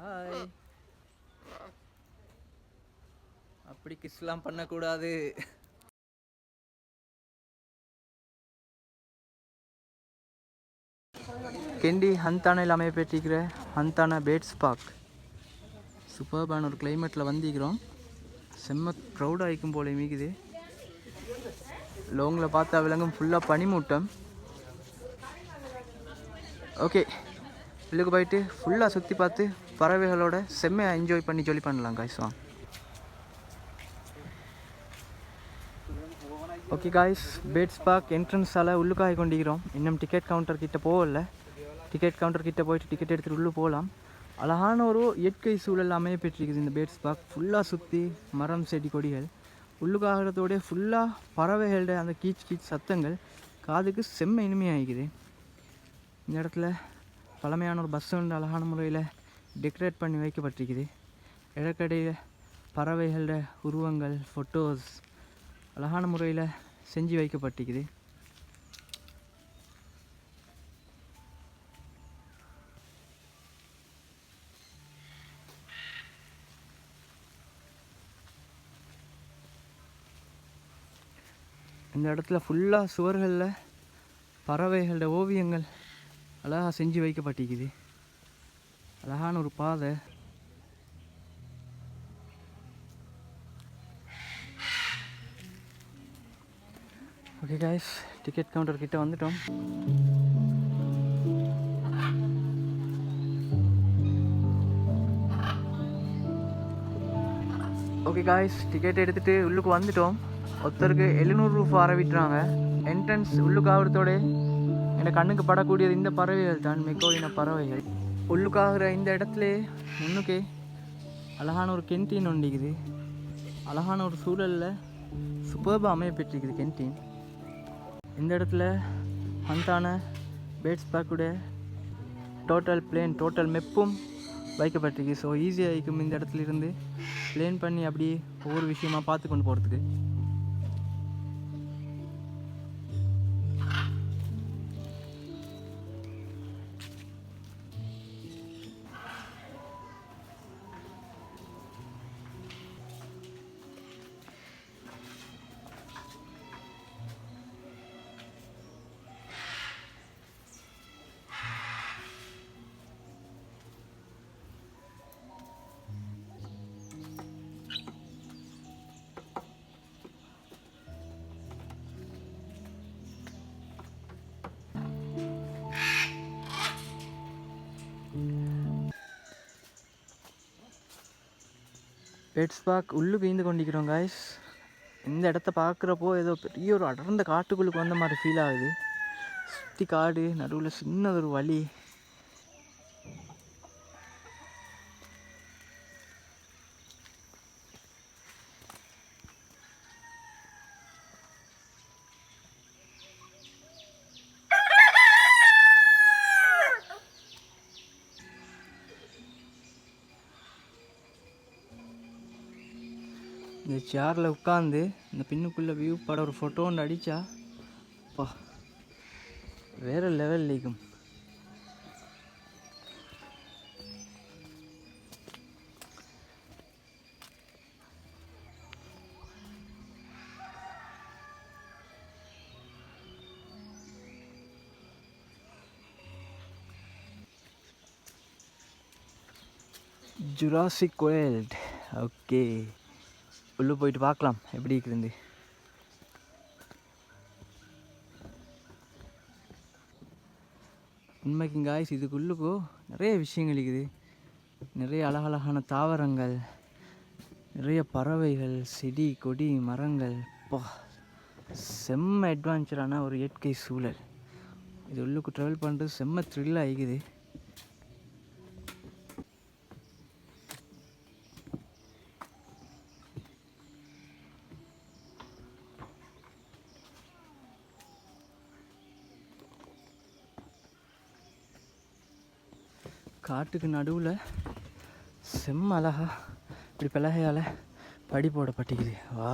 Hi அப்படி கிஸ்லாம் பண்ணக்கூடாது. கெண்டி ஹந்தானையில் அமையப்பெற்றிருக்கிற Hantana bats park சூப்பர்பான ஒரு கிளைமேட்டில் வந்திக்கிறோம் செம்ம க்ரௌட் ஆகிக்கும் போல மீக்குது லோங்கில் பார்த்தா விலங்கும் ஃபுல்லாக பனிமூட்டம். ஓகே உள்ளுக்கு போயிட்டு ஃபுல்லாக சுற்றி பார்த்து பறவைகளோட செம்மையாக என்ஜாய் பண்ணி ஜொலி பண்ணலாம் காய்ஸ் வாங்க ஓகே காய்ஸ் பேட்ஸ் பார்க் என்ட்ரன்ஸால் உள்ளுக்காக கொண்டிருக்கிறோம். இன்னும் டிக்கெட் கவுண்டர் கிட்டே போகல. டிக்கெட் கவுண்டர் கிட்டே போயிட்டு டிக்கெட் எடுத்துகிட்டு உள்ளே போகலாம். அழகான ஒரு இயற்கை சூழல் அமைய பெற்றிருக்குது இந்த பேட்ஸ் பார்க் ஃபுல்லாக சுற்றி மரம் செடி கொடிகள். உள்ளுக்காகிறதோட ஃபுல்லாக பறவைகளோட அந்த கீச் கீச் சத்தங்கள் காதுக்கு செம்ம இனிமையாகிக்குது. இந்த இடத்துல பழமையான ஒரு பஸ் ஒன்று அழகான முறையில் டெக்கரேட் பண்ணி வைக்கப்பட்டிருக்குது. இடக்கடையில் பறவைகளோட உருவங்கள் ஃபோட்டோஸ் அழகான முறையில் செஞ்சு வைக்கப்பட்டிருக்குது. இந்த இடத்துல ஃபுல்லாக சுவர்களில் பறவைகளோட ஓவியங்கள் அழகாக செஞ்சு வைக்கப்பட்டிருக்குது. அழகான ஒரு பாதை. ஓகே காய்ஸ் டிக்கெட் கவுண்டர் கிட்டே வந்துட்டோம். ஓகே காய்ஸ் டிக்கெட் எடுத்துகிட்டு உள்ளுக்கு வந்துட்டோம். ஒருத்தருக்கு எழுநூறு ரூபா ஆரம்பிட்டுறாங்க என்ட்ரன்ஸ் உள்ளுக்கு ஆகிறதோட எனக்கு கண்ணுக்கு படக்கூடியது இந்த பறவைகள் தான் மெக்கோலின பறவைகள். உள்ளுக்காகிற இந்த இடத்துல முன்னுக்கு அழகான ஒரு கென்டீன் ஒண்டிக்குது அழகான ஒரு சூழலில் சூப்பர்பாக அமைய பெற்றிருக்குது கென்டீன் இந்த இடத்துல அந்தான பேட்ஸ் பேக்குடைய டோட்டல் பிளேன் டோட்டல் மெப்பும் வைக்கப்பட்டிருக்கு. ஸோ ஈஸியாக இருக்கும் இந்த இடத்துல இருந்து பிளேன் பண்ணி அப்படியே ஒவ்வொரு விஷயமாக பார்த்து கொண்டு போகிறதுக்கு பெட்ஸ் பார்க் உள்ளுக்கு ஈந்து கொண்டிருக்கிறோம் காய்ஸ் இந்த இடத்த பார்க்குறப்போ ஏதோ பெரிய ஒரு அடர்ந்த காட்டுக்குள்ளுக்கு வந்த மாதிரி ஃபீல் ஆகுது. சுற்றி காடு நடுவில் சின்னதொரு வழி இந்த சேரில் உட்காந்து இந்த பின்னுக்குள்ளே வியூ பட ஒரு ஃபோட்டோ ஒன்று அடித்தா அப்பா வேறு லெவல் லீக்கும். ஜுராசிக் வேர்ல்ட் ஓகே உள்ளே போயிட்டு பார்க்கலாம் எப்படி இருக்குது உண்மைக்கு காய்ஸ் இதுக்குள்ளுக்கோ நிறைய விஷயங்கள் இருக்குது. நிறைய அழகழகான தாவரங்கள் நிறைய பறவைகள் செடி கொடி மரங்கள். பா. செம்ம அட்வான்ச்சரான ஒரு இயற்கை சூழல். இது உள்ளுக்கு ட்ராவல் பண்ணுறது செம்ம த்ரில் ஆகிக்குது காட்டுக்கு நடுவில் செம்ம அழகா இப்படி பலகையால் படி போடப்பட்டிக்குது வா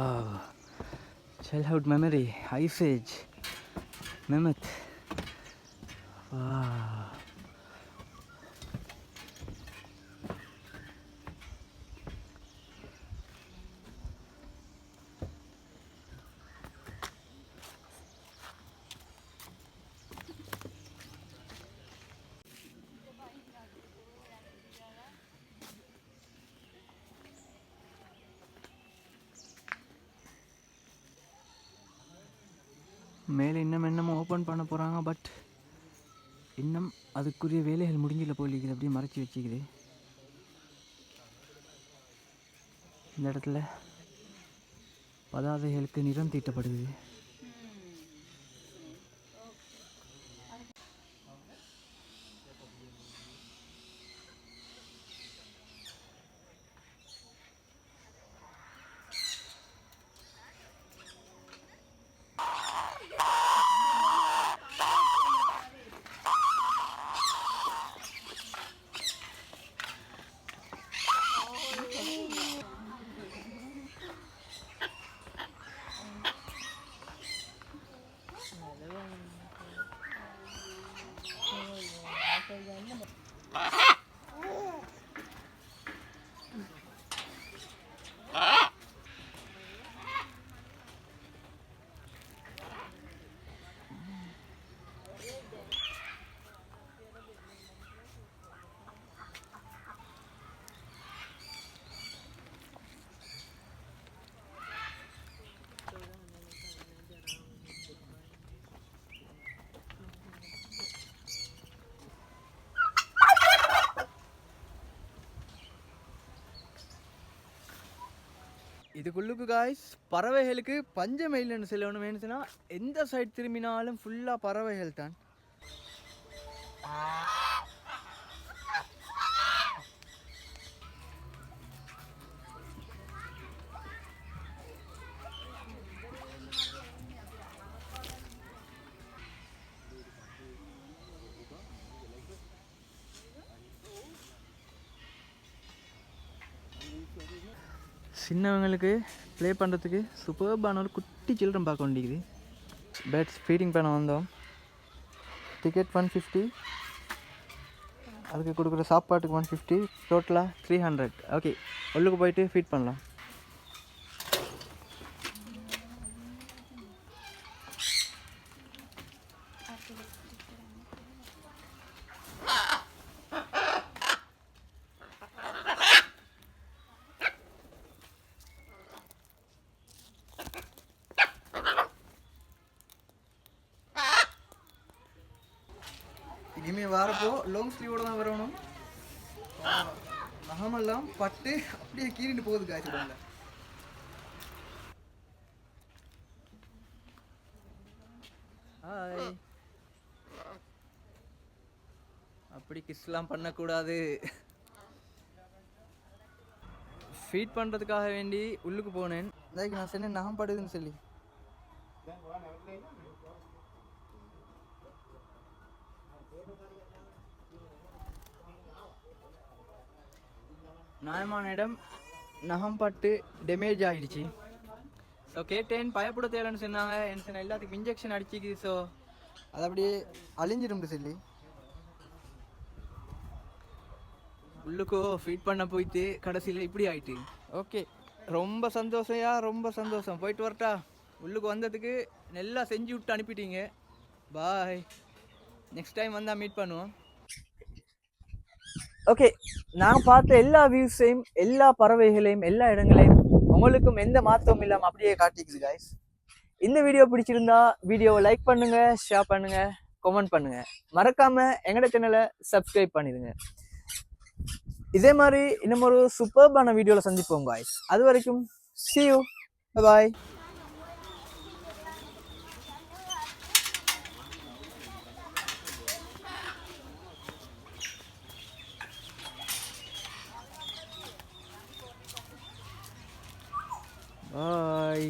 சைல்ட்ஹுட் மெமரி ஐசேஜ் மெமத் வா மேலே இன்னும் என்னமோ ஓப்பன் பண்ண போகிறாங்க பட் இன்னும் அதுக்குரிய வேலைகள் முடிஞ்சல போலிக்குது அப்படியே மறைச்சி வச்சுக்குது. இந்த இடத்துல பதாதைகளுக்கு நிறம் தீட்டப்படுது. yan. Ano? இதுக்குள்ளுக்கு காய்ஸ் பறவைகளுக்கு பஞ்சம் இல்லைன்னு ஒன்று வேணுச்சுன்னா எந்த சைடு திரும்பினாலும் ஃபுல்லாக பறவைகள் தான். சின்னவங்களுக்கு ப்ளே பண்ணுறதுக்கு சூப்பர்பான ஒரு குட்டி சில்ட்ரன் பார்க்க வேண்டியது பேட்ஸ் ஃபீடிங் பண்ண வந்தோம். டிக்கெட் ஒன் ஃபிஃப்டி அதுக்கு கொடுக்குற சாப்பாட்டுக்கு ஒன் ஃபிஃப்டி டோட்டலாக த்ரீ ஹண்ட்ரட் ஓகே உள்ளுக்கு போயிட்டு ஃபீட் பண்ணலாம். இனிமேல் வரப்போ லாங் ஸ்லீவோட தான் வரணும். நகமெல்லாம் பட்டு அப்படியே கீறிட்டு போகுது காய்ச்சி உடம்புல ஹாய் அப்படி கிஸ்லாம் பண்ணக்கூடாது. ஃபீட் பண்ணுறதுக்காக வேண்டி உள்ளுக்கு போனேன். நான் சொன்னேன் நகம் படுதுன்னு சொல்லி. நாயமானிடம் இடம் நகம் பட்டு டேமேஜ் ஆகிடுச்சு ஸோ கேட்டேன் பயப்பட தேவைன்னு சொன்னாங்க. என்ன சொன்ன எல்லாத்துக்கும் இன்ஜெக்ஷன் அடிச்சிக்குது ஸோ அது அப்படியே அழிஞ்சிடும் சொல்லி. உள்ளுக்கோ ஃபீட் பண்ண போயிட்டு கடைசியில் இப்படி ஆயிட்டு. ஓகே ரொம்ப சந்தோஷம்யா ரொம்ப சந்தோஷம். போயிட்டு வரட்டா. உள்ளுக்கு வந்ததுக்கு நல்லா செஞ்சு விட்டு அனுப்பிட்டீங்க. பாய் நெக்ஸ்ட் டைம் வந்தால் மீட் பண்ணுவோம். ஓகே நான் பார்த்த எல்லா வியூஸையும் எல்லா பறவைகளையும் எல்லா இடங்களையும் உங்களுக்கும் எந்த மாற்றமும் இல்லாமல் அப்படியே காட்டிக்குது காய்ஸ் இந்த வீடியோ பிடிச்சிருந்தா வீடியோவை லைக் பண்ணுங்க ஷேர் பண்ணுங்க கமெண்ட் பண்ணுங்க. மறக்காம எங்களோட சேனலை சப்ஸ்கிரைப் பண்ணிடுங்க. இதே மாதிரி இன்னும் ஒரு சூப்பர்பான வீடியோவில் சந்திப்போம் காய்ஸ் அது வரைக்கும் சி யூ பாய் பாய்